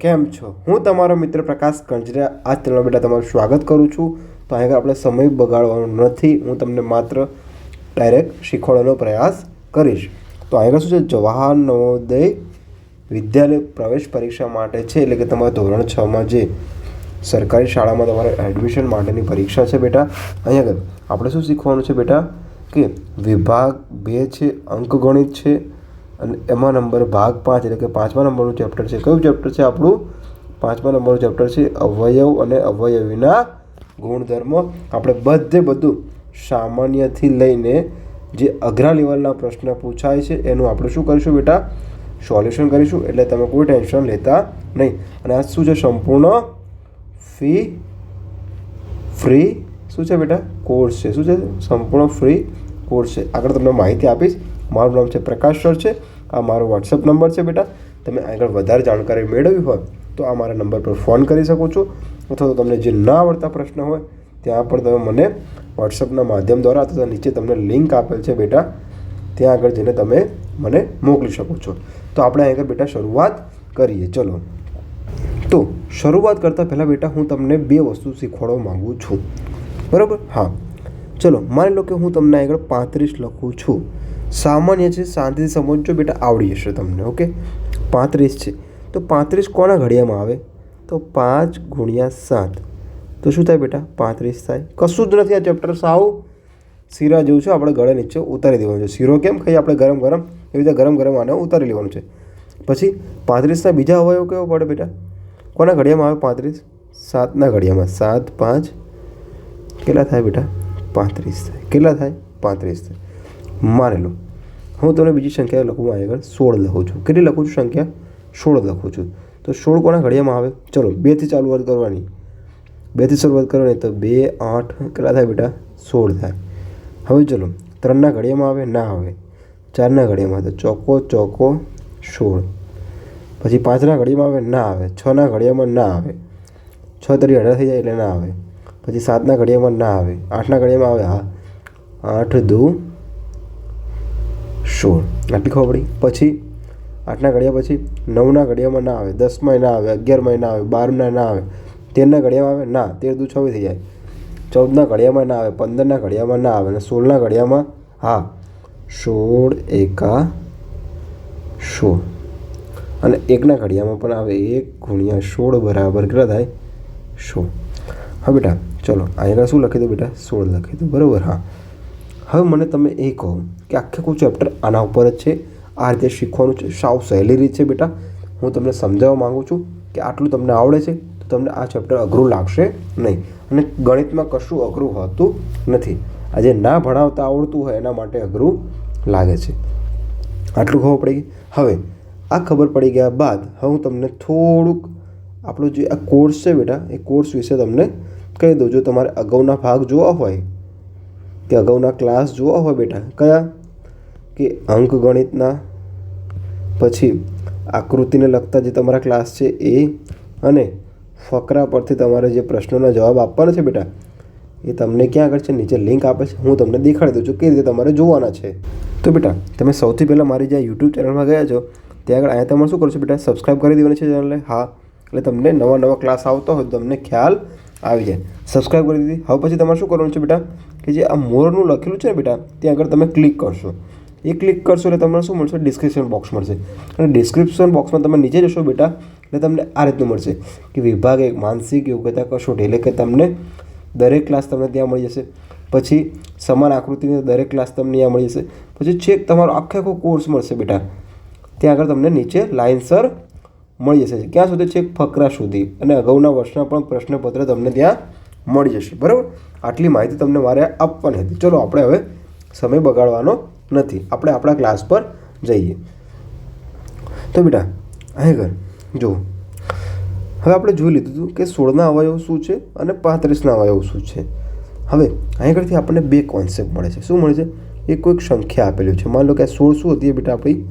કેમ છો? હું તમારો મિત્ર પ્રકાશ કંજરિયા આ ચેનલ બેટા તમારું સ્વાગત કરું છું. તો આગળ આપણે સમય બગાડવાનો નથી. હું તમને માત્ર ડાયરેક્ટ શીખવાડવાનો પ્રયાસ કરીશ. તો આગળ શું છે? જવાહર નવોદય વિદ્યાલય પ્રવેશ પરીક્ષા માટે છે. એટલે કે તમારા ધોરણ છમાં જે સરકારી શાળામાં તમારે એડમિશન માટેની પરીક્ષા છે બેટા. અહીં આગળ આપણે શું શીખવાનું છે બેટા? કે વિભાગ બે છે, અંકગણિત છે અને એમાં નંબર ભાગ પાંચ એટલે કે પાંચમા નંબરનું ચેપ્ટર છે. કયું ચેપ્ટર છે આપણું? પાંચમા નંબરનું ચેપ્ટર છે અવયવ અને અવયવીના ગુણધર્મ. આપણે બધે બધું સામાન્યથી લઈને જે અઘરા લેવલના પ્રશ્ન પૂછાય છે એનું આપણે શું કરીશું બેટા? સોલ્યુશન કરીશું. એટલે તમે કોઈ ટેન્શન લેતા નહીં. અને આ શું છે સંપૂર્ણ? Fee free? શું છે બેટા? કોર્સ છે. શું છે? સંપૂર્ણ ફ્રી કોર્સ છે. આગળ તમને માહિતી આપીશ. મારું નામ છે પ્રકાશ સર છે. આ મારો વોટ્સઅપ નંબર છે બેટા. તમે આગળ વધારે જાણકારી મેળવવી હોય તો આ મારા નંબર પર ફોન કરી શકો છો. અથવા તો તમને જે ના આવડતા પ્રશ્ન હોય, ત્યાં પણ તમે મને વોટ્સઅપના માધ્યમ દ્વારા અથવા નીચે તમને લિંક આપેલ છે બેટા. ત્યાં આગળ જઈને તમે મને મોકલી શકો છો. તો આપણે આગળ બેટા શરૂઆત કરીએ. ચલો. તો શરૂઆત કરતાં પહેલાં બેટા હું તમને બે વસ્તુ શીખવાડવા માગું છું. બરાબર? હા. ચલો, માની લો કે હું તમને આગળ પાંત્રીસ લખું છું. સામાન્ય છે, શાંતિથી સમજજો બેટા, આવડી જશે તમને, ઓકે? પાંત્રીસ છે. તો પાંત્રીસ કોના ઘડિયામાં આવે? તો પાંચ ગુણ્યા સાત. તો શું થાય બેટા? પાંત્રીસ થાય. કશું જ નથી આ ચેપ્ટર સાવ શીરા જેવું છે, આપણે ગળે નીચે ઉતારી દેવાનું છે. શીરો કેમ ખાઈએ? આપણે ગરમ ગરમ, એવી રીતે ગરમ ગરમ આને ઉતારી લેવાનું છે. પછી પાંત્રીસના બીજા અવયવ કેવો પડે બેટા? કોના ઘડિયામાં આવે પાંત્રીસ? સાતના ઘડિયામાં સાત, પાંચ. કેટલા થાય બેટા? પાંત્રીસ થાય. કેટલા થાય? પાંત્રીસ થાય. માની લો. હું તમને બીજી સંખ્યા લખું આગળ સોળ લખું છું. કેટલી લખું છું સંખ્યા? સોળ લખું છું. તો સોળ કોના ઘડિયામાં આવે? ચલો બેથી ચાલુ વાત કરવાની. બેથી શરૂઆત કરવાની, તો બે, આઠ, કેટલા થાય બેટા? સોળ થાય. હવે ચલો, ત્રણના ઘડિયામાં આવે? ના આવે. ચારના ઘડિયામાં તો ચોકો ચોકો, સોળ. પછી પાંચના ઘડિયામાં આવે? ના આવે. છના ઘડિયામાં ના આવે. છ તરી અઢાર થઈ જાય એટલે ના આવે. પછી સાતના ઘડિયામાં ના આવે. આઠના ઘડિયામાં આવે? હા. આઠ, દુ સોળ. આટલી ખબર પડી? પછી? આઠના ઘડિયા પછી? નવના ઘડિયામાં ના આવે. દસમાં ના આવે. અગિયારમાં ના આવે. બારના ના આવે. તેરના ઘડિયામાં આવે? ના. તેર દુ છવ્વીસ થઈ જાય. ચૌદના ઘડિયામાં ના આવે. પંદરના ઘડિયામાં ના આવે. અને સોળના ઘડિયામાં? હા. સોળ એકા સોળ. અને એકના ઘડિયામાં પણ આવે એક ગુણ્યા સોળ બરાબર કેટલા થાય? સોળ. હા બેટા, ચલો. અહીંયા શું લખી દો બેટા? સોળ લખી દો બરાબર? હા. હવે મને તમે એ કહો કે આખે કોઈ ચેપ્ટર આના ઉપર જ છે? આ રીતે શીખવાનું છે? સાવ સહેલી રીત છે બેટા. હું તમને સમજાવવા માગું છું કે આટલું તમને આવડે છે, તો તમને આ ચેપ્ટર અઘરું લાગશે નહીં. અને ગણિતમાં કશું અઘરું હોતું નથી. આજે ના ભણાવતા આવડતું હોય એના માટે અઘરું લાગે છે. આટલું ખબર પડી ગઈ? હવે, આ ખબર પડી ગયા બાદ હવે હું તમને થોડુંક આપણો જે આ કોર્સ છે બેટા, એ કોર્સ વિશે તમને કહી દઉં. જો તમારે અગાઉના ભાગ જોવા હોય કે અગાઉના ક્લાસ જોવા હોય બેટા, કયા? કે અંક ગણિતના? પછી આકૃતિને લગતા જે તમારા ક્લાસ છે એ અને ફકરા પરથી તમારે જે પ્રશ્નોના જવાબ આપવાના છે બેટા, એ તમને ક્યાં આગળ છે? નીચે લિંક આપે છે. હું તમને દેખાડી દઉં છું કઈ રીતે તમારે જોવાના છે. તો બેટા, તમે સૌથી પહેલાં મારી જે યુટ્યુબ ચેનલમાં ગયા છો, ત્યાં આગળ અહીંયા તમારે શું કરશો બેટા? સબસ્ક્રાઈબ કરી દેવાની છે ચેનલને હા, એટલે તમને નવા નવા ક્લાસ આવતો હોય તમને ખ્યાલ આવી જાય. સબસ્ક્રાઈબ કરી દીધી. હવે પછી તમારે શું કરવાનું છે બેટા? કે જે આ મોરનું લખેલું છે ને બેટા, ત્યાં આગળ તમે ક્લિક કરશો. એ ક્લિક કરશો એટલે તમને શું મળશે? ડિસ્ક્રિપ્શન બોક્સ મળશે. અને ડિસ્ક્રિપ્શન બોક્સમાં તમે નીચે જશો બેટા, એટલે તમને આ રીતનું મળશે કે વિભાગ એક માનસિક યોગ્યતા કસોટી એટલે કે તમને દરેક ક્લાસ તમને ત્યાં મળી જશે. પછી સમાન આકૃતિની દરેક ક્લાસ તમને ત્યાં મળી જશે. પછી છેક તમારો આખે આખો કોર્સ મળશે બેટા. ત્યાં આગળ તમને નીચે લાઇનસર મળી જશે. ક્યાં સુધી? છેક ફકરા સુધી. અને અગાઉના વર્ષના પણ પ્રશ્નપત્ર તમને ત્યાં મળી જશે. બરાબર? આટલી માહિતી તમને મારે આપવાની હતી. ચલો, આપણે હવે સમય બગાડવાનો નથી. આપણે આપણા ક્લાસ પર જઈએ. તો બેટા, અહીં ઘર જુઓ હવે આપણે જોઈ લીધું હતું કે સોળના અવયવ શું છે અને પાંત્રીસના અવયવ શું છે. હવે અહીં આગળથી આપણને બે કોન્સેપ્ટ મળે છે. શું મળે છે? એ કોઈક સંખ્યા આપેલી છે. માની લો કે આ સોળ શું હતી બેટા આપણી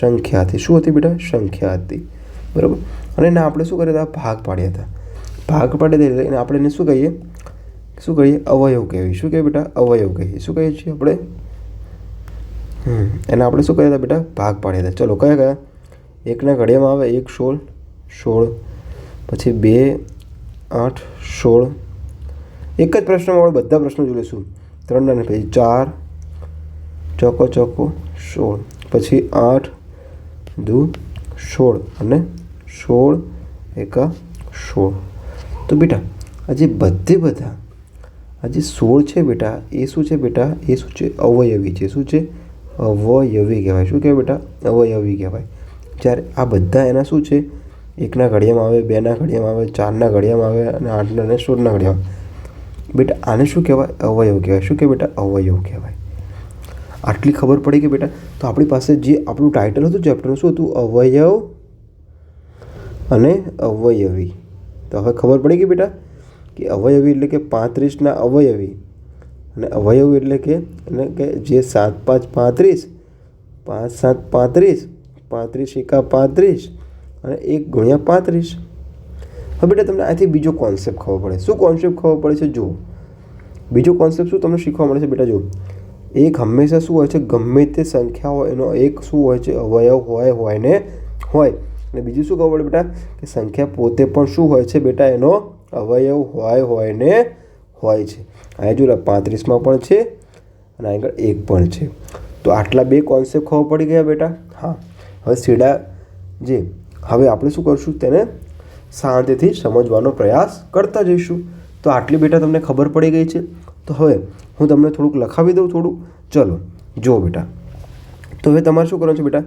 સંખ્યા હતી. શું હતી બેટા? સંખ્યા હતી. બરાબર? અને એના આપણે શું કર્યા હતા? ભાગ પાડ્યા હતા. ભાગ પાડી દઈએ અને આપણે એને શું કહીએ? શું કહીએ? અવયવ કહેવાય શું કહીએ બેટા? અવયવ કહીએ. શું કહીએ છીએ આપણે? હમ. એને આપણે શું કહ્યા હતા બેટા? ભાગ પાડ્યા હતા. ચલો, કયા કયા? એકના ઘડિયામાં આવે એક, સોળ સોળ, પછી બે, આઠ, સોળ. એક જ પ્રશ્નમાં આપણે બધા પ્રશ્નો જોઈ લઈશું. ત્રણ અને પછી ચાર, ચોકો ચોકો, સોળ. પછી આઠ, દુ, સોળ. અને સોળ, એકા, સોળ. તો બેટા, આજે બધે બધા, આજે સોળ છે બેટા, એ શું છે બેટા? એ શું છે? અવયવી છે. શું છે? અવયવી કહેવાય. શું કહેવાય બેટા? અવયવી કહેવાય. જ્યારે આ બધા એના શું છે? એકના ઘડિયામાં આવે, બેના ઘડિયામાં આવે, ચારના ઘડિયામાં આવે અને આઠના અને સોળના ઘડિયામાં બેટા, આને શું કહેવાય? અવયવ કહેવાય. શું કહેવાય બેટા? અવયવ કહેવાય. આટલી ખબર પડી કે બેટા, તો આપણી પાસે જે આપણું ટાઇટલ હતું ચેપ્ટરનું શું હતું? અવયવ અને અવયવી. તો હવે ખબર પડી ગઈ બેટા કે અવયવી એટલે કે પાંત્રીસના અવયવી. અને અવયવ એટલે કે એટલે કે જે સાત પાંચ પાંત્રીસ, પાંચ સાત પાંત્રીસ પાંત્રીસ એકા પાંત્રીસ, અને એક ગુણ્યા પાંત્રીસ. હવે બેટા તમને આથી બીજો કોન્સેપ્ટ ખબર પડે. શું કોન્સેપ્ટ ખબર પડે છે? જુઓ. બીજો કોન્સેપ્ટ શું તમને શીખવા મળે છે બેટા? જુઓ. એક હંમેશા શું હોય છે? ગમે તે સંખ્યા હોય એનો એક શું હોય છે? અવયવ હોય હોય ને હોય. અને બીજું શું ખબર બેટા? કે સંખ્યા પોતે પણ શું હોય છે બેટા? એનો અવયવ હોય હોય ને હોય છે. અહીંયા જો પાંત્રીસમાં પણ છે અને આગળ એક પણ છે. તો આટલા બે કોન્સેપ્ટ ખબર પડી ગયા બેટા? હા. હવે સીડા જે, હવે આપણે શું કરશું? તેને શાંતિથી સમજવાનો પ્રયાસ કરતા જઈશું. તો આટલી બેટા તમને ખબર પડી ગઈ છે? તો હવે હું તમને થોડુંક લખાવી દઉં થોડું. ચલો, જુઓ બેટા. તો હવે તમારે શું કરવાનું છે બેટા?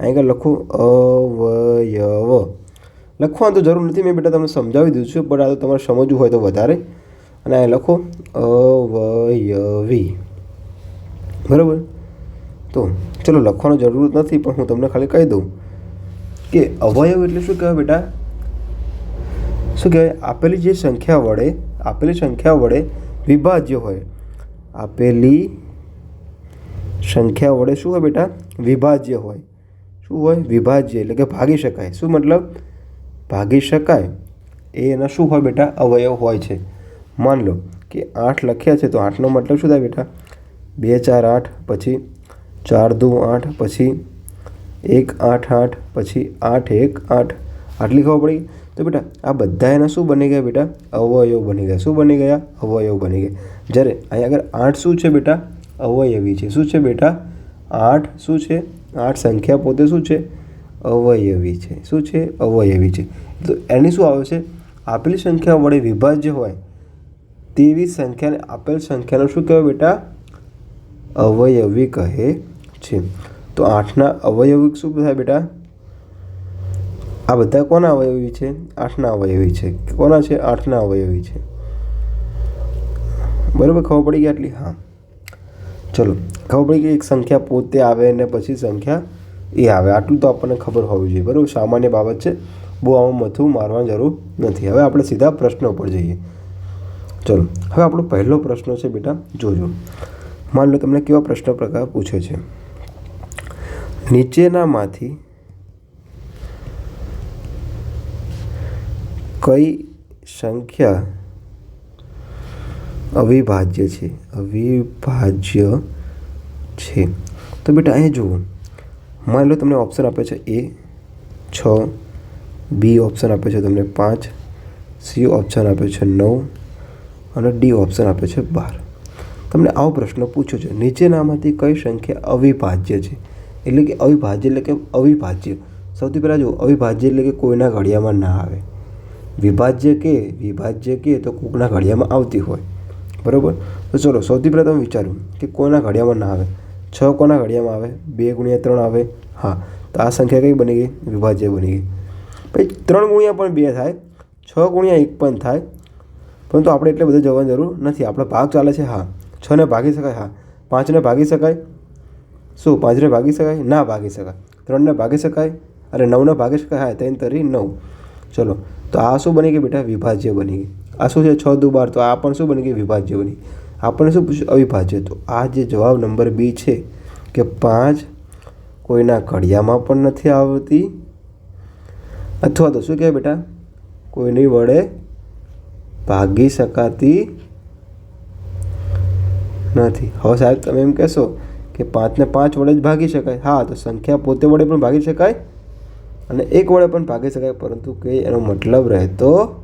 અહીં આગળ લખો, અવયવ. લખવાનું તો જરૂર નથી, મેં બેટા તમને સમજાવી દીધું છે, પણ આ તો તમારે સમજવું હોય તો વધારે. અને અહીં લખો, અવયવી. બરાબર? તો ચલો, લખવાની જરૂર નથી, પણ હું તમને ખાલી કહી દઉં કે અવયવ એટલે શું કહેવાય બેટા? શું કહેવાય? આપેલી જે સંખ્યા વડે, આપેલી સંખ્યા વડે વિભાજ્ય હોય. આપેલી સંખ્યા વડે શું હોય બેટા? વિભાજ્ય હોય. શું હોય? વિભાજ્ય એટલે કે ભાગી શકાય. શું મતલબ? ભાગી શકાય. એ એના શું હોય બેટા? અવયવ હોય છે. માન લો કે આઠ લખ્યા છે તો આઠનો મતલબ શું થાય બેટા? બે, ચાર, આઠ, પછી ચાર, દુ, આઠ, પછી એક, આઠ આઠ, પછી આઠ, એક, આઠ. આટલી ખબર પડી? તો બેટા, આ બધા એના શું બની ગયા બેટા? અવયવ બની ગયા. શું બની ગયા? અવયવ બની ગયા. જ્યારે અહીંયા આગળ આઠ શું છે બેટા? અવયવી છે. શું છે બેટા? આઠ શું છે? આઠ સંખ્યા પોતે શું છે? અવયવી છે. શું છે? અવયવી છે. તો એની શું આવે છે? આપેલી સંખ્યા વડે વિભાજ્ય હોય, તેવી સંખ્યાને આપેલ સંખ્યાનું શું કહેવાય બેટા? અવયવી કહે છે. તો આઠના અવયવી શું થાય બેટા? આ બધા કોના અવયવી છે? આઠના અવયવી છે. કોના છે? આઠના અવયવી છે. બરાબર ખબર પડી ગઈ આટલી? હા. ચલો. ખબર પડી કે એક સંખ્યા પોતે આવે ને પછી સંખ્યા એ આવે. આટલું તો આપણને ખબર હોવી જોઈએ. બરાબર? સામાન્ય બાબત છે. બહુ આમાં મથું મારવાની જરૂર નથી. હવે આપણે સીધા પ્રશ્નો પર જઈએ. ચલો. હવે આપણો પહેલો પ્રશ્ન છે બેટા, જોજો. માન લો તમને કેવા પ્રશ્ન પ્રકાર પૂછે છે. નીચેનામાંથી કઈ સંખ્યા અવિભાજ્ય છે? અવિભાજ્ય છે. તો બેટા અહીં જુઓ. માની લો તમને ઓપ્શન આપે છે એ છ. બી ઓપ્શન આપે છે તમને પાંચ. સી ઓપ્શન આપે છે નવ. અને ડી ઓપ્શન આપે છે બાર. તમને આવો પ્રશ્ન પૂછ્યો છે. નીચેનામાંથી કઈ સંખ્યા અવિભાજ્ય છે? એટલે કે અવિભાજ્ય એટલે કે અવિભાજ્ય. સૌથી પહેલાં જુઓ. અવિભાજ્ય એટલે કે કોઈના ઘડિયામાં ના આવે. વિભાજ્ય કે વિભાજ્ય કે તો કોકના ઘડિયામાં આવતી હોય. બરાબર? તો ચલો, સૌથી પહેલાં તમે વિચારો કે કોઈના ઘડિયામાં ના આવે. છ કોના ઘડિયામાં આવે? બે ગુણ્યા ત્રણ આવે? હા. તો આ સંખ્યા કઈ બની ગઈ? વિભાજ્ય બની ગઈ. પછી ત્રણ ગુણ્યા પણ બે થાય. છ ગુણ્યા એક પણ થાય. પરંતુ આપણે એટલે બધું જવાની જરૂર નથી. આપણે ભાગ ચાલે છે, હા. છને ભાગી શકાય, હા. પાંચને ભાગી શકાય. શું? પાંચને ભાગી શકાય? ના ભાગી શકાય. ત્રણને ભાગી શકાય? અરે નવને ભાગી શકાય? હા, ત્રણ તરી નવ. ચલો. તો આ શું બની ગઈ બેટા? વિભાજ્ય બની ગઈ. આ શું છે? છ દુ બાર. તો આ પણ શું બની ગઈ? વિભાજ્ય બની આપણને શું પૂછ્યું? અવિભાજ્ય. તો આ જે જવાબ નંબર બી છે કે પાંચ કોઈના ઘડિયામાં પણ નથી આવતી. અથવા તો શું કહેવાય બેટા? કોઈની વડે ભાગી શકાતી નથી. હવે સાહેબ, તમે એમ કહેશો કે પાંચને પાંચ વડે જ ભાગી શકાય. હા, તો સંખ્યા પોતે વડે પણ ભાગી શકાય અને એક વડે પણ ભાગી શકાય. પરંતુ કે એનો મતલબ રહેતો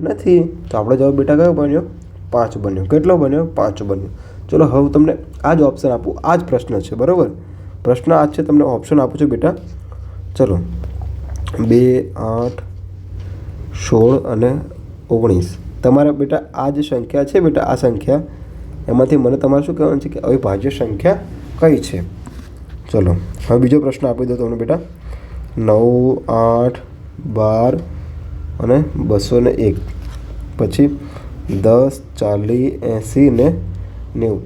નથી. તો આપણો જવાબ બેટા કયો બન્યો? પાંચ બન્યો. કેટલો બન્યો? પાંચ બન્યો. ચલો, હવે તમને આ જ ઓપ્શન આપું. આ જ પ્રશ્ન છે, બરાબર? પ્રશ્ન આ છે, તમને ઓપ્શન આપું છું, બેટા. ચલો. બે, આઠ, સોળ અને ઓગણીસ. તમારા બેટા, આ જે સંખ્યા છે, બેટા, આ સંખ્યા, એમાંથી મને તમારે શું કહેવાનું છે કે અવિભાજ્ય સંખ્યા કઈ છે? ચલો, હવે બીજો પ્રશ્ન આપી દો તમને, બેટા. નવ, આઠ, બાર અને બસો ને એક. પછી દસ, ચાલીસ, એંસી ને નેવું.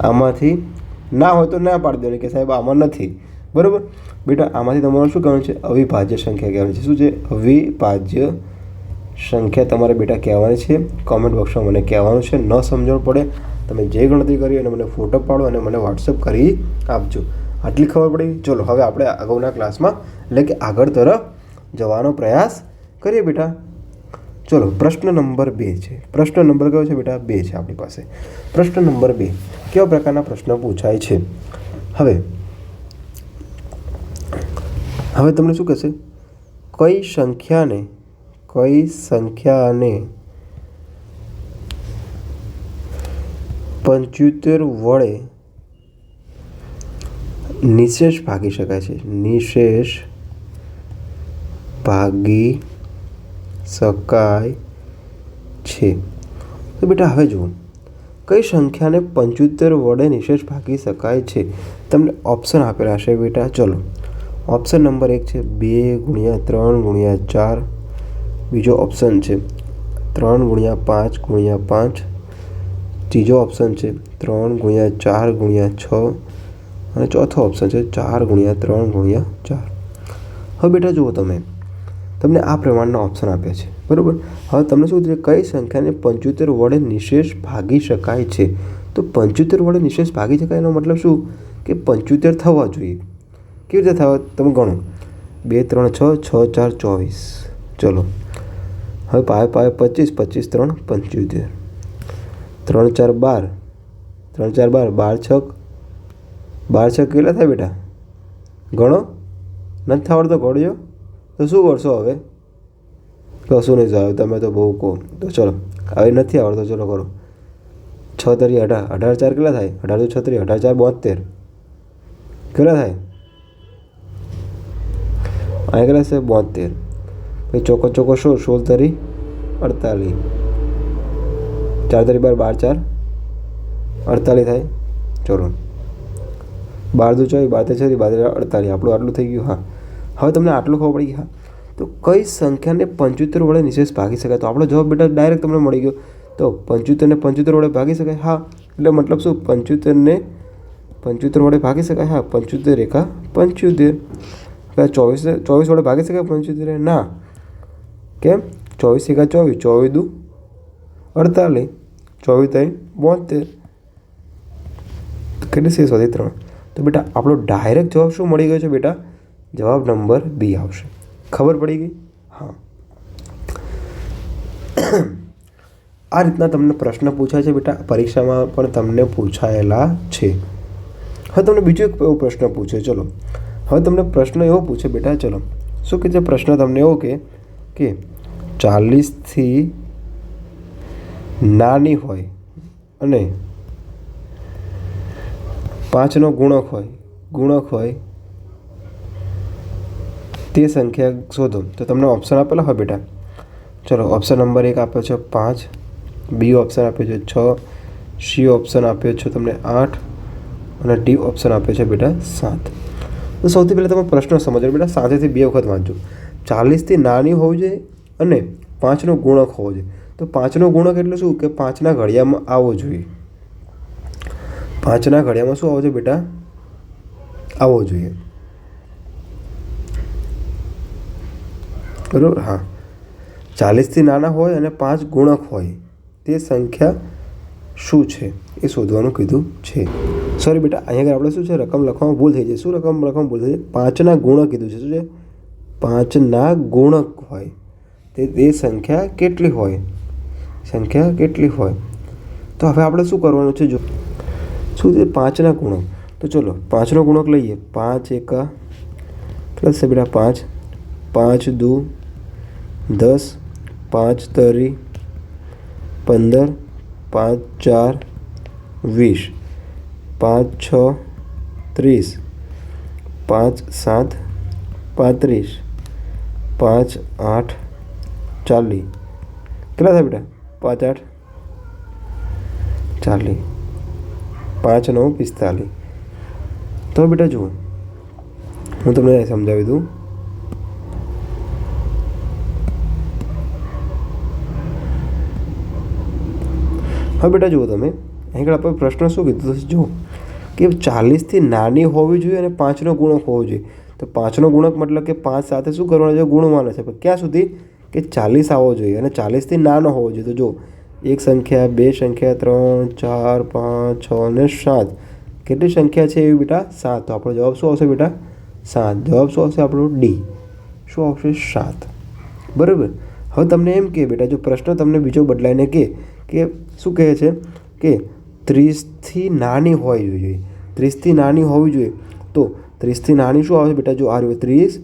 આમાંથી ના હોય તો ના પાડી દેવાની કે સાહેબ આમાં નથી. બરાબર? બેટા, આમાંથી તમારે શું કહેવાનું છે? અવિભાજ્ય સંખ્યા કહેવાની છે. શું છે? અવિભાજ્ય સંખ્યા તમારે બેટા કહેવાની છે. કોમેન્ટ બોક્સમાં મને કહેવાનું છે. ન સમજણ પડે, તમે જે ગણતરી કરી અને મને ફોટો પાડો અને મને વોટ્સઅપ કરી આપજો. આટલી ખબર પડી? ચલો, હવે આપણે અગાઉના ક્લાસમાં એટલે કે આગળ તરફ જવાનો પ્રયાસ કરીએ બેટા. ચલો, પ્રશ્ન નંબર બે છે. પ્રશ્ન નંબર કયો છે બેટા? બે છે આપણી પાસે. પ્રશ્ન નંબર બે. કેવા પ્રકારના પ્રશ્ન પૂછાય છે? હવે હવે તમને શું કહેશે? કઈ સંખ્યાને કઈ સંખ્યાને પંચોતેર વડે નિશેષ ભાગી શકાય છે? નિશેષ ભાગી શકાય છે. તો બેટા, હવે જુઓ. કઈ સંખ્યાને પંચોતેર વડે નિશેષ ભાગી શકાય છે? તમને ઓપ્શન આપેલા છે બેટા. ચલો. ઓપ્શન નંબર એક છે બે ગુણ્યા ત્રણ ગુણ્યા ચાર. બીજો ઓપ્શન છે ત્રણ ગુણ્યા પાંચ ગુણ્યા પાંચ. ત્રીજો ઓપ્શન છે ત્રણ ગુણ્યા ચાર ગુણ્યા છ. અને ચોથો ઓપ્શન છે ચાર ગુણ્યા ત્રણ ગુણ્યા ચાર. હવે બેટા જુઓ તમે. તમને આ પ્રમાણના ઓપ્શન આપ્યા છે. બરાબર? હવે તમને શું થશે કઈ સંખ્યાને પંચોતેર વડે નિશેષ ભાગી શકાય છે? તો પંચોતેર વડે નિશેષ ભાગી શકાય એનો મતલબ શું? કે પંચોતેર થવા જોઈએ. કેવી રીતે થવા? તમે ગણો. બે, ત્રણ, છ છ, ચાર, ચોવીસ. ચલો. હવે પાય પાય પચીસ પચીસ, ત્રણ, પંચોતેર. ત્રણ, ચાર, બાર. ત્રણ, ચાર, બાર. બાર છક બાર છક કેટલા થાય બેટા? ગણો. નથી આવડતો ગણજો. તો શું કરશો હવે? કશું નહીં સાહેબ, તમે તો બહુ કહો. તો ચલો, હવે નથી આવડતો, ચલો કરો. છ તરી અઢાર અઢાર ચાર કેટલા થાય? અઢાર તો છત્રીસ અઢાર ચાર બોતેર કેટલા થાય? અહીંયા કેટલા છે? બોતેર પછી ચોકો ચોકો સોળ સોળ તરી અડતાલીસ. ચાર તરી બાર બાર ચાર. અડતાલીસ થાય. ચલો. બાર દુ ચોવીસ, બાર તે છત્રીસ, બાર અડતાલીસ. આપણું આટલું થઈ ગયું, હા. હવે તમને આટલું ખબર પડી હા. તો કઈ સંખ્યાને પંચોતેર વડે નિશેષ ભાગી શકાય? તો આપણો જવાબ બેટા ડાયરેક્ટ તમને મળી ગયો. તો પંચોતેરને પંચોતેર વડે ભાગી શકાય? હા. એટલે મતલબ શું? પંચોતેરને પંચોતેર વડે ભાગી શકાય? હા, પંચોતેર એકા પંચોતેર. હવે ચોવીસ ચોવીસ વડે ભાગી શકાય પંચોતેર? ના. કેમ? ચોવીસ એકા ચોવીસ ચોવીસ દુ અડતાલીસ, ચોવીસ ત્રણ, બોતેર. કેટલી શેષ હતી ત્રણ. તો બેટા, આપણો ડાયરેક્ટ જવાબ શું મળી ગયો છે બેટા? જવાબ નંબર બી આવશે. ખબર પડી ગઈ? હા. આ રીતના તમને પ્રશ્ન પૂછાય છે બેટા. પરીક્ષામાં પણ તમને પૂછાયેલા છે. હવે તમને બીજો એક એવો પ્રશ્ન પૂછે. ચલો. હવે તમને પ્રશ્ન એવો પૂછે બેટા. ચલો. શું કે છે? પ્રશ્ન તમને એવો કે કે ચાલીસથી નાની હોય અને પાંચનો ગુણક હોય ગુણક હોય તે સંખ્યા શોધો. તો તમને ઓપ્શન આપેલા હોય બેટા. ચલો ઓપ્શન નંબર એક આપ્યો છે પાંચ. બી ઓપ્શન આપ્યો છે છ. સી ઓપ્શન આપ્યો છે તમને આઠ. અને ડી ઓપ્શન આપ્યો છે બેટા સાત. તો સૌથી પહેલાં તમે પ્રશ્ન સમજો બેટા સાથેથી બે વખત વાંચજો. ચાલીસથી નાની હોવી જોઈએ અને પાંચનો ગુણક હોવો જોઈએ. તો પાંચનો ગુણક એટલે શું? કે પાંચના ઘડિયામાં આવવો જોઈએ. પાંચના ઘડિયામાં શું આવવો જોઈએ બેટા? આવવો જોઈએ. બરાબર? હા. ચાલીસથી નાના હોય અને પાંચ ગુણક હોય, તે સંખ્યા શું છે? એ શોધવાનું કીધું છે. સોરી બેટા, અહીંયા આગળ આપણે શું છે? રકમ લખવામાં ભૂલ થઈ જાય. શું રકમ લખવામાં ભૂલ થઈ જાય? પાંચના ગુણક કીધું છે. શું છે? પાંચના ગુણક હોય. તે તે સંખ્યા કેટલી હોય? સંખ્યા કેટલી હોય? તો હવે આપણે શું કરવાનું છે? જો, શું છે? પાંચના ગુણક. તો ચલો, પાંચનો ગુણક લઈએ. પાંચ એકા પ્લસ બેટા? પાંચ. પાંચ દુ દસ પાંચ તરી પંદર પાંચ ચાર વીસ પાંચ છ ત્રીસ પાંચ સાત પાંત્રીસ પાંચ આઠ ચાલીસ કેટલા થાય બેટા પાંચ આઠ ચાલીસ પાંચ નવ પિસ્તાલીસ તો બેટા જુઓ હું તમને સમજાવી દઉં હવે બેટા, જુઓ તમે. અહીં આપણે પ્રશ્ન શું કીધું તો જુઓ. કે ચાલીસથી નાની હોવી જોઈએ અને પાંચનો ગુણક હોવો જોઈએ. તો પાંચનો ગુણક મતલબ કે પાંચ સાથે શું કરવાનો છે? ગુણવાનો છે. પણ ક્યાં સુધી? કે ચાલીસ આવવો જોઈએ અને ચાલીસથી નાનો હોવો જોઈએ. તો જો એક સંખ્યા, બે સંખ્યા, ત્રણ, ચાર, પાંચ, છ અને સાત. કેટલી સંખ્યા છે એવી બેટા? સાત. તો આપણો જવાબ શું આવશે બેટા? સાત. જવાબ શું આવશે? આપણો ડી. શું આવશે? સાત. બરાબર? હવે તમને એમ કે બેટા, જો પ્રશ્ન તમને બીજો બદલાઈને કે કે શું કહે છે? કે ત્રીસથી નાની હોવી જોઈએ. ત્રીસથી નાની હોવી જોઈએ. તો ત્રીસથી નાની શું આવશે બેટા? જો આ રહ્યું ત્રીસ,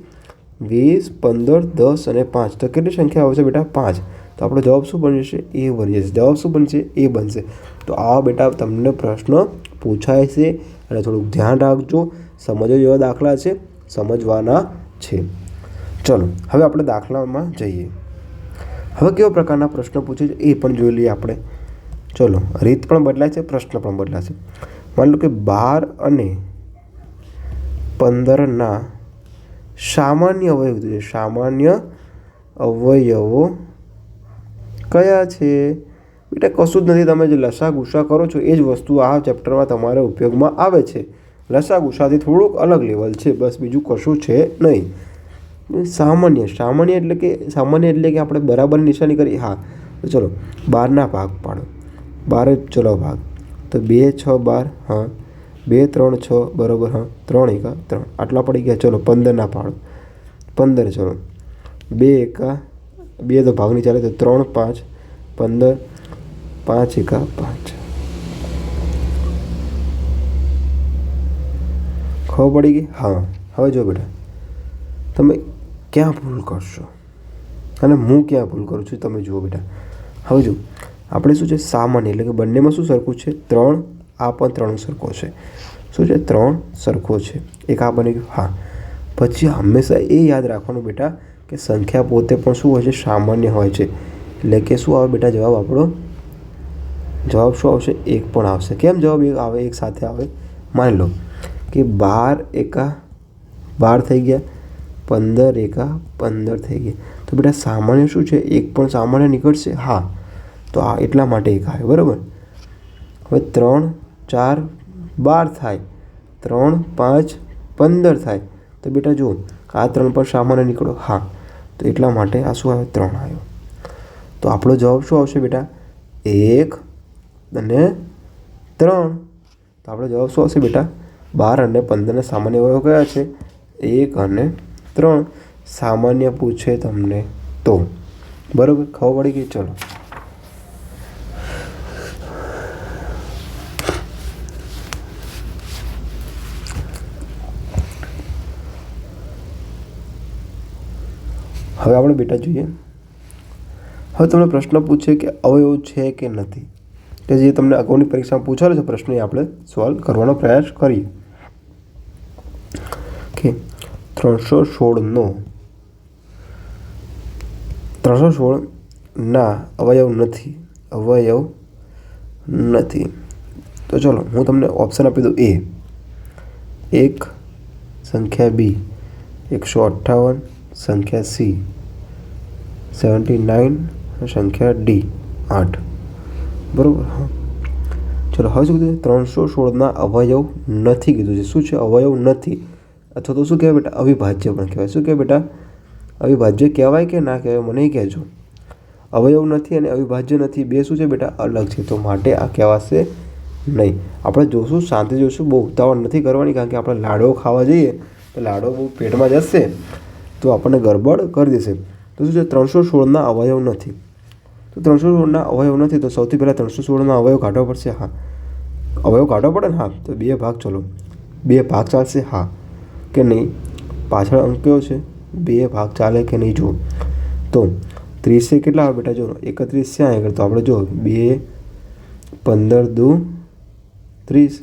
વીસ, પંદર, દસ અને પાંચ. તો કેટલી સંખ્યા આવશે બેટા? પાંચ. તો આપણો જવાબ શું બનશે એ બની જશે. જવાબ શું બનશે? એ બનશે. તો આ બેટા તમને પ્રશ્ન પૂછાય છે. અને થોડુંક ધ્યાન રાખજો. સમજો જેવા દાખલા છે. સમજવાના છે. ચલો, હવે આપણે દાખલામાં જઈએ. હવે કેવા પ્રકારના પ્રશ્ન પૂછે છે એ પણ જોઈ લઈએ આપણે. ચલો, રીત પણ બદલાય છે, પ્રશ્ન પણ બદલાશે માની લો કે બાર અને પંદરના સામાન્ય અવયવ જોઈએ સામાન્ય અવયવો કયા છે? બેટા, કશું જ નથી. તમે જે લસા ગુસા કરો છો, એ જ વસ્તુ આ ચેપ્ટરમાં તમારે ઉપયોગમાં આવે છે. લસા ગુસાથી થોડુંક અલગ લેવલ છે. બસ બીજું કશું છે નહીં. સામાન્ય સામાન્ય એટલે કે, સામાન્ય એટલે કે આપણે બરાબર નિશાની કરી. હા ચલો, બારના ભાગ પાડો. બાર જ ચલો ભાગ. તો બે, છ, બાર, હા. બે, ત્રણ, છ, બરાબર, હા. ત્રણ એકા ત્રણ. આટલા પડી ગયા. ચલો પંદરના પાડો. પંદર ચલો. બે એકા, બે તો ભાગની ચાલે તો ત્રણ, પાંચ, પંદર, પાંચ એકા પાંચ. ખબર પડી ગઈ? હા. હવે જો બેટા. તમે ક્યાં ભૂલ કરશો? અને હું ક્યાં ભૂલ કરું છું તમે જુઓ બેટા. હવે જો. આપણે શું છે? સામાન્ય, એટલે કે બંનેમાં શું સરખું છે? ત્રણ, આ પણ ત્રણ સરખો છે. શું છે? ત્રણ સરખો છે. એક આ બની ગયું. હા. પછી હંમેશા એ યાદ રાખવાનું બેટા કે સંખ્યા પોતે પણ શું હોય છે? સામાન્ય હોય છે. એટલે કે શું આવે બેટા? જવાબ આપણો, જવાબ શું આવશે? એક પણ આવશે. કેમ જવાબ એક આવે? એક સાથે આવે? માની લો કે બાર એકા બાર થઈ ગયા, પંદર એકા પંદર થઈ ગયા. તો બેટા સામાન્ય શું છે? એક પણ સામાન્ય નીકળશે? હા. તો આ એટલા માટે એક આવે બરાબર? હવે ત્રણ, ચાર, બાર થાય. ત્રણ, પાંચ, પંદર થાય. તો બેટા જુઓ, આ ત્રણ પર સામાન્ય નીકળો. હા, તો એટલા માટે આ શું આવે ત્રણ આવ્યો. તો આપણો જવાબ શું આવશે બેટા? એક અને ત્રણ. તો આપણો જવાબ શું આવશે બેટા? બાર અને પંદરના સામાન્ય અવયવો કયા છે. એક અને ત્રણ. સામાન્ય પૂછે તમને તો. બરાબર? ખબર પડી ગઈ? ચલો. હવે આપણે બેટા જોઈએ. હવે તમને પ્રશ્ન પૂછે કે અવયવ છે કે નથી? કે જે તમને અગાઉની પરીક્ષામાં પૂછાયેલો છે પ્રશ્ન એ આપણે સોલ્વ કરવાનો પ્રયાસ કરીએ. કે ત્રણસો સોળનો, ત્રણસો સોળ ના અવયવ નથી અવયવ નથી. તો ચલો, હું તમને ઓપ્શન આપી દઉં એ. એક સંખ્યા બી, એકસો અઠ્ઠાવન સંખ્યા સી. સેવન્ટી નાઇન સંખ્યા ડી, આઠ. બરાબર? હા. ચલો, હવે શું કીધું? ત્રણસો સોળના અવયવ નથી કીધું છે. શું છે અવયવ નથી? અથવા તો શું કહેવાય બેટા? અવિભાજ્ય પણ કહેવાય. શું કહેવાય બેટા? અવિભાજ્ય કહેવાય કે ના કહેવાય? મને કહેજો. અવયવ નથી અને અવિભાજ્ય નથી. બે શું છે બેટા? અલગ છે. તો માટે આ કહેવાશે નહીં. આપણે જોશું, શાંતિ જોશું. બહુ ઉતાવળ નથી કરવાની કારણ કે આપણે લાડવો ખાવા જઈએ તો લાડવો બહુ પેટમાં જશે. તો આપણને ગરબડ કરી દેશે. તો શું છે? ત્રણસો સોળના અવયવ નથી. તો ત્રણસો સોળના અવયવ નથી, તો સૌથી પહેલાં ત્રણસો સોળના અવયવ કાઢવા પડશે? હા. અવયવ કાઢવા પડે ને? હા. તો બે ભાગ ચલો. બે ભાગ ચાલશે? હા. કે નહીં? પાછળ અંક કયો છે? બે ભાગ ચાલે કે નહીં? જુઓ. તો ત્રીસે કેટલા આવે બેટા? જો એકત્રીસ છે આગળ, તો આપણે જો બે, પંદર, દુ, ત્રીસ.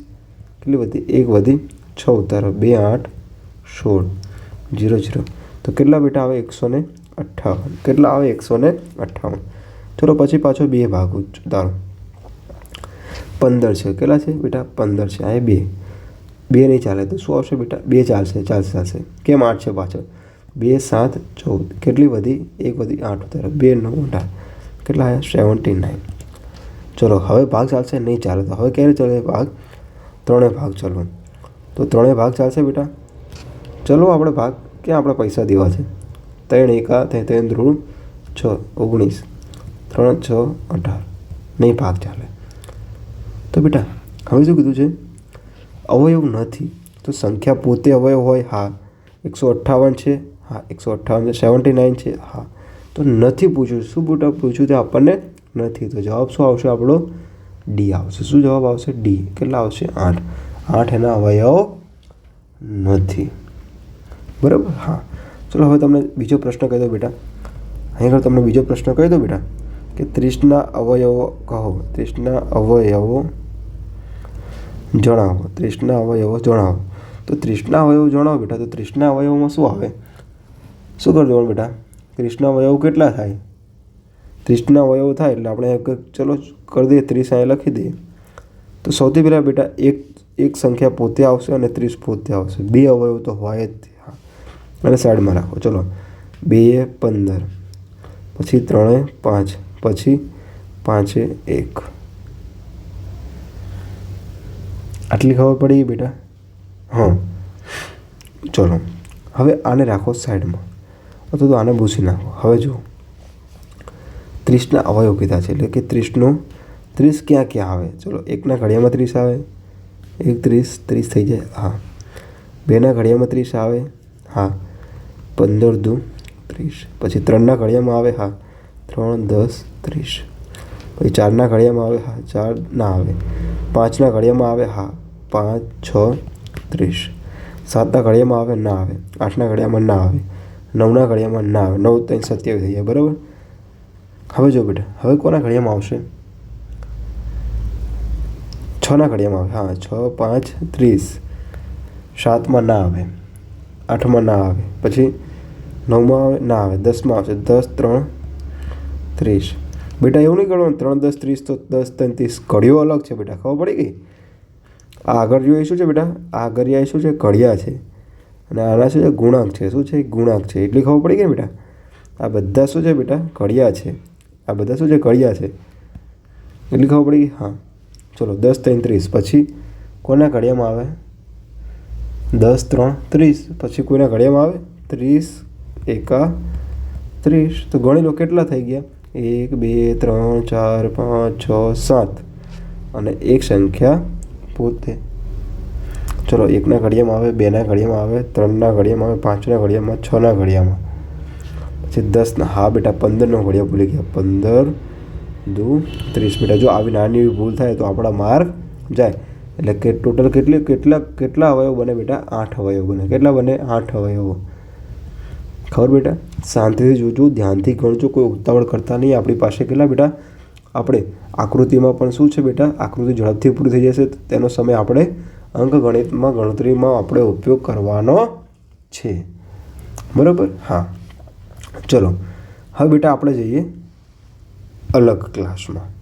કેટલી વધી? એક વધી છ ઉતારો બે, આઠ, સોળ. Zero zero. તો કેટલા બેટા આવે? એકસો ને અઠ્ઠાવન. કેટલા આવે? એકસો ને અઠ્ઠાવન. ચલો પછી પાછો બે ભાગ ઉતારો. પંદર છે. કેટલા છે બેટા? પંદર છે. આ બે. બે નહીં ચાલે તો શું આવશે બેટા? બે ચાલશે ચાલશે ચાલશે. કેમ આઠ છે પાછળ? બે, સાત, ચૌદ. કેટલી વધી? એક વધી આઠ ઉતારો. બે, નવ, અઢાર. કેટલા આવ્યા સેવન્ટી નાઇન. ચલો, હવે ભાગ ચાલશે નહીં ચાલે તો. હવે ક્યારે ચાલે ભાગ? ત્રણે ભાગ ચાલો તો ત્રણે ભાગ ચાલશે બેટા? ચલો, આપણે ભાગ ક્યાં આપણે પૈસા દેવા છે? ત્રણ એકા ત્રણ ધ્રુવ છ, ઓગણીસ. ત્રણ, છ, અઢાર. નહીં, ભાગ ચાલે. તો બેટા, હવે શું કીધું છે? અવયવ નથી, તો સંખ્યા પોતે અવયવ હોય? હા. એકસો અઠ્ઠાવન છે? હા. એકસો અઠ્ઠાવન સેવન્ટી નાઇન છે? હા. તો નથી પૂછ્યું. શું બેટા પૂછ્યું તે આપણને? નથી. તો જવાબ શું આવશે આપણો? ડી આવશે. શું જવાબ આવશે? ડી. કેટલા આવશે? આઠ. આઠ એના અવયવ નથી. બરાબર? હા. ચલો, હવે તમને બીજો પ્રશ્ન કહી દો બેટા. અહીં આગળ તમને બીજો પ્રશ્ન કહી દો બેટા, કે ત્રીસના અવયવો કહો. ત્રીસના અવયવો જણાવો. ત્રીસના અવયવો જણાવો. તો ત્રીસના અવયવો જણાવો બેટા. તો ત્રીસના અવયવોમાં શું આવે? શું કરી દેવાનું બેટા? ત્રીસના અવયવો કેટલા થાય? ત્રીસના અવયવો થાય એટલે આપણે ચલો, કરી દઈએ, ત્રીસ અહીંયા લખી દઈએ. તો સૌથી પહેલાં બેટા એક એક સંખ્યા પોતે આવશે અને ત્રીસ પોતે આવશે. બે અવયવ તો હોય જ અને સાઈડમાં રાખો. ચલો. બે, પંદર. પછી ત્રણે, પાંચ. પછી પાંચે, એક. આટલી ખબર પડી બેટા? હા. ચલો. હવે આને રાખો સાઈડમાં. અથવા તો આને ભૂસી નાખો. હવે જુઓ. ત્રીસના અવયવ કીધા છે. એટલે કે ત્રીસનો, ત્રીસ ક્યાં ક્યાં આવે? ચલો. એકના ઘડિયામાં ત્રીસ આવે. એક, ત્રીસ. ત્રીસ થઈ જાય. હા. બેના ઘડિયામાં ત્રીસ આવે. હા. પંદર દુ ત્રીસ. પછી ત્રણના ઘડિયામાં આવે હા. ત્રણ, દસ, ત્રીસ. પછી ચારના ઘડિયામાં આવે હા. ચાર ના આવે. પાંચના ઘડિયામાં આવે હા. પાંચ, છ, ત્રીસ. સાતના ઘડિયામાં આવે ના આવે. આઠના ઘડિયામાં ના આવે. નવના ઘડિયામાં ના આવે. નવ, ત્રણ, સત્યાવીસ થઈ જાય. બરાબર? હવે જો બેટા, હવે કોના ઘડિયામાં આવશે? છના ઘડિયામાં આવે. હા, છ, પાંચ, ત્રીસ. સાતમાં ના આવે. આઠમાં ના આવે. પછી નવમાં આવે, ના આવે, દસમાં આવશે. દસ, ત્રણ, ત્રીસ. બેટા, એવું નહીં કરવાનું. ત્રણ, દસ, ત્રીસ, તો દસ, ત્રણ, ત્રીસ. કડીઓ અલગ છે બેટા, ખબર પડી ગઈ? આગળ જોઈએ શું છે બેટા? આ શું છે? કડિયા છે. અને આના શું છે? ગુણાંક છે. શું છે? ગુણાંક છે. એટલી ખબર પડી ગઈ બેટા? આ બધા શું છે બેટા? કડિયા છે. આ બધા શું છે? કડિયા છે. એટલી ખબર પડી ગઈ? હા. ચલો, દસ, ત્રણ, ત્રીસ. પછી કોના ઘડિયામાં આવે? દસ, ત્રણ, ત્રીસ. પછી કોઈના ઘડિયામાં આવે? ત્રીસ એકા ત્રીસ. તો ગણી લો કેટલા થઈ ગયા? એક, બે, ત્રણ, ચાર, પાંચ, છ, સાત. અને એક સંખ્યા પોતે. ચલો, એકના ઘડિયામાં આવે, બેના ઘડિયામાં આવે, ત્રણના ઘડિયામાં આવે, પાંચના ઘડિયામાં, છના ઘડિયામાં. પછી દસના. હા, બેટા, પંદરનો ઘડિયા ભૂલી ગયા. પંદર, દુ, ત્રીસ. બેટા, જો આવી નાની એવી ભૂલ થાય તો આપણા માર્ક જાય. એટલે કે ટોટલ કેટલી, કેટલા કેટલા અવયવ બને બેટા? આઠ અવયવ બને. કેટલા બને? આઠ અવયવો. ખબર બેટા? શાંતિથી જોજો, ધ્યાનથી ગણજો, કોઈ ઉતાવળ કરતા નહીં. આપણી પાસે કેટલા બેટા? આપણે આકૃતિમાં પણ શું છે બેટા? આકૃતિ ઝડપથી પૂરી થઈ જશે, તેનો સમય આપણે અંક ગણિતમાં, ગણતરીમાં આપણે ઉપયોગ કરવાનો છે. બરાબર? હા. ચલો. હવે બેટા આપણે જઈએ અલગ ક્લાસમાં.